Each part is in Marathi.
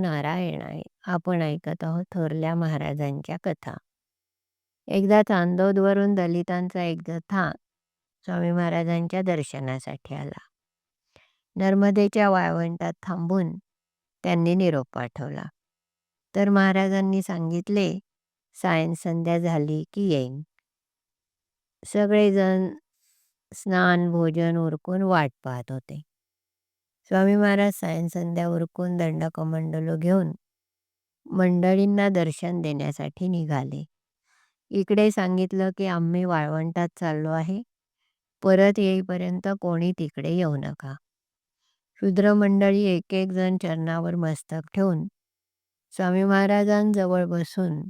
नारायण आहे आपण ऐकत आहोत थोरल्या महाराजांच्या कथा. एकदा चांदोदवरून दलितांचा एक जथा स्वामी महाराजांच्या दर्शनासाठी आला. नर्मदेच्या वाळवंटात थांबून त्यांनी निरोप पाठवला. तर महाराजांनी सांगितले सायन संध्या झाली की येईन. सगळेजण स्नान भोजन उरकून वाट पाहत होते. स्वामी महाराज सायन संध्या उरकून दंडकमंडलो घेऊन मंडळींना दर्शन देण्यासाठी निघाले. इकडे सांगितलं की आम्ही वाळवंटात चाललो आहे. परत येईपर्यंत कोणी तिकडे येऊ नका. शूद्र मंडळी एक एक जण चरणावर मस्तक ठेवून स्वामी महाराजांजवळ बसून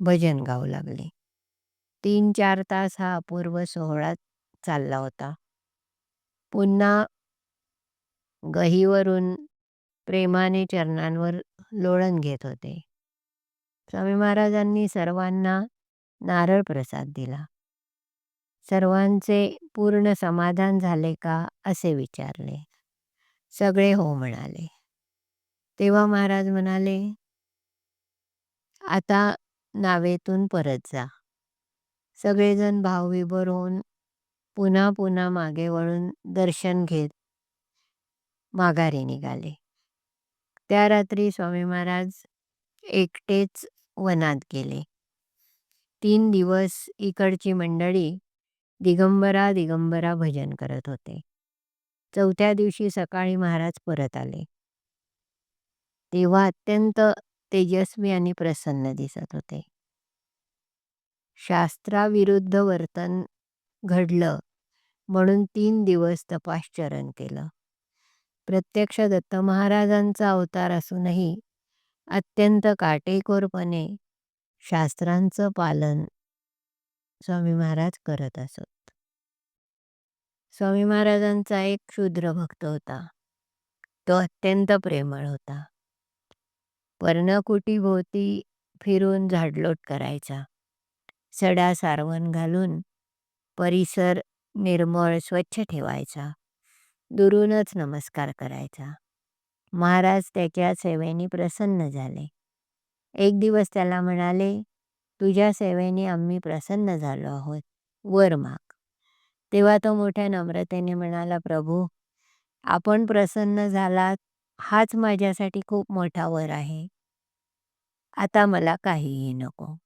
भजन गाऊ लागले. तीन चार तास हा अपूर्व सोहळा चालला होता. पुन्हा गहीवरून प्रेमाने चरणांवर लोळण घेत होते. स्वामी महाराजांनी सर्वांना नारळ प्रसाद दिला. सर्वांचे पूर्ण समाधान झाले का असे विचारले. सगळे हो म्हणाले. तेव्हा महाराज म्हणाले आता नावेतून परत जा. सगळेजण भावविभोर होऊन पुन्हा पुन्हा मागे वळून दर्शन घेत माघारी निघाले. त्या रात्री स्वामी महाराज एकटेच वनात गेले. तीन दिवस इकडची मंडळी दिगंबरा दिगंबरा भजन करत होते. चौथ्या दिवशी सकाळी महाराज परत आले. तेव्हा अत्यंत तेजस्वी आणि प्रसन्न दिसत होते. शास्त्राविरुद्ध वर्तन घडलं म्हणून तीन दिवस तपाश्चरण केलं. प्रत्यक्ष दत्त महाराजांचा अवतार असूनही अत्यंत काटेकोरपणे शास्त्रांचं पालन स्वामी महाराज करत असत. स्वामी महाराजांचा एक क्षुद्र भक्त होता. तो अत्यंत प्रेमळ होता. पर्णकुटीभोवती फिरून झाडलोट करायचा. सडा सारवण घालून परिसर निर्मळ स्वच्छ ठेवायचा. दुरूनच नमस्कार करायचा. महाराज त्याच्या सेवेने प्रसन्न झाले. एक दिवस त्याला म्हणाले तुझ्या सेवेने आम्ही प्रसन्न झालो आहोत. वर माग. तेव्हा तो मोठ्या नम्रतेने म्हणाला प्रभू आपण प्रसन्न झालात. हाच माझ्यासाठी खूप मोठा वर आहे. आता मला काहीही नको.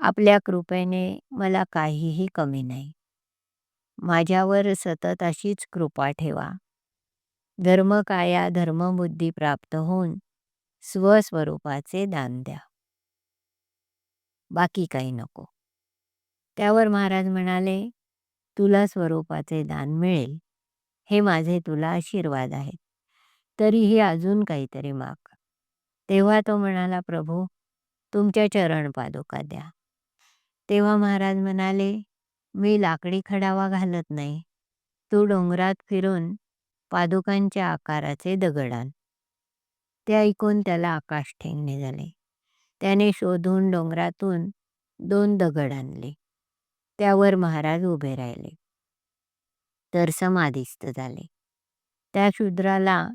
आपल्या कृपेने मला काहीही कमी नाही. माझ्यावर सतत अशीच कृपा ठेवा. धर्मकाया धर्मबुद्धी प्राप्त होऊन स्वस्वरूपाचे दान द्या. बाकी काही नको. त्यावर महाराज म्हणाले तुला स्वरूपाचे दान मिळेल. हे माझे तुला आशीर्वाद आहेत. तरीही अजून काहीतरी माग. तेव्हा तो म्हणाला प्रभू तुमच्या चरण पादुका द्या. तेव्हा महाराज म्हणाले मी लाकडी खडावा घालत नाही. तू डोंगरात फिरून पादुकांच्या आकाराचे दगड आण ते ऐकून त्याला आकाश ठेंगणे झाले. त्याने शोधून डोंगरातून दोन दगड आणले. त्यावर महाराज उभे राहिले. तर समाधिस्थ झाले. त्या शूद्राला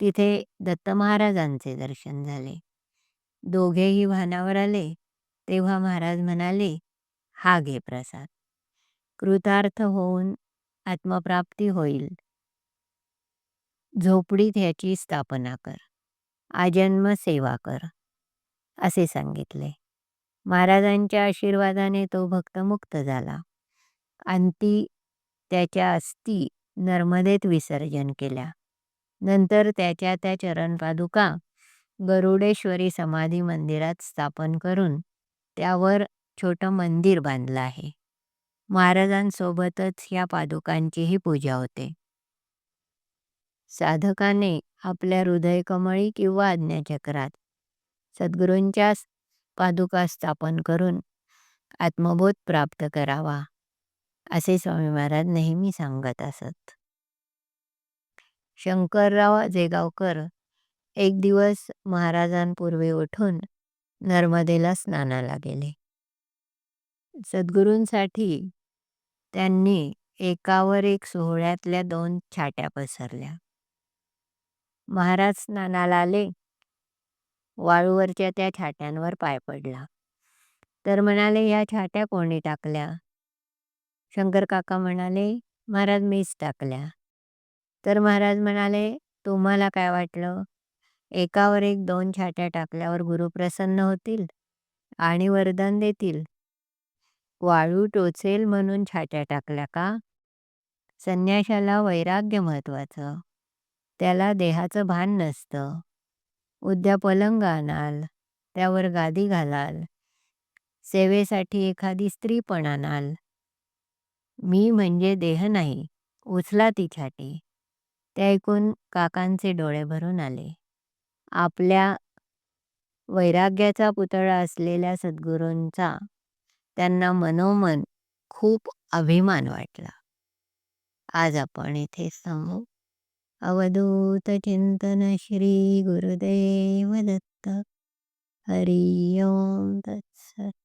तिथे दत्त महाराजांचे दर्शन झाले. दोघेही भानावर आले. तेव्हा महाराज म्हणाले हा घे प्रसाद. कृतार्थ होऊन आत्मप्राप्ती होईल. झोपडीत ह्याची स्थापना कर. आजन्म सेवा कर. असे सांगितले. महाराजांच्या आशीर्वादाने तो भक्त मुक्त झाला. अंती त्याच्या अस्थी नर्मदेत विसर्जन केल्या. नंतर त्याच्या त्या चरणपादुका गरुडेश्वरी समाधी मंदिरात स्थापन करून त्यावर छोटं मंदिर बांधलं आहे. महाराजांसोबतच या पादुकांचीही पूजा होते. साधकाने आपल्या हृदयकमळी किंवा आज्ञाचक्रात सद्गुरूंच्या पादुका स्थापन करून आत्मबोध प्राप्त करावा असे स्वामी महाराज नेहमी सांगत असत. शंकरराव जेगावकर एक दिवस महाराजांपूर्वी उठून नर्मदेला स्नानाला गेले. सद्गुरूंसाठी त्यांनी एकावर एक सोहळ्यातल्या दोन छाट्या पसरल्या महाराज स्नानाला आले वाळूवरच्या त्या छाट्यांवर पाय पडला. तर म्हणाले ह्या छाट्या कोणी टाकल्या? शंकर काका म्हणाले महाराज मीच टाकल्या. तर महाराज म्हणाले तुम्हाला काय वाटलं एकावर एक दोन छाट्या टाकल्यावर गुरु प्रसन्न होतील आणि वरदान देतील. वाळू टोचेल म्हणून छाट्या टाकल्या का? संन्याशाला वैराग्य महत्वाचं. त्याला देहाचं भान नसतं. उद्या पलंग आणाल त्यावर गादी घालाल सेवेसाठी एखादी स्त्री पण आणाल. मी म्हणजे देह नाही उचला ती छाटी. ते ऐकून काकांचे डोळे भरून आले. आपल्या वैराग्याचा पुतळा असलेल्या सद्गुरूंचा त्यांना मनोमन खूप अभिमान वाटला. आज आपण इथे थांबू. अवधूत चिंतन श्री गुरुदेव दत्त हरी ओम तत्सत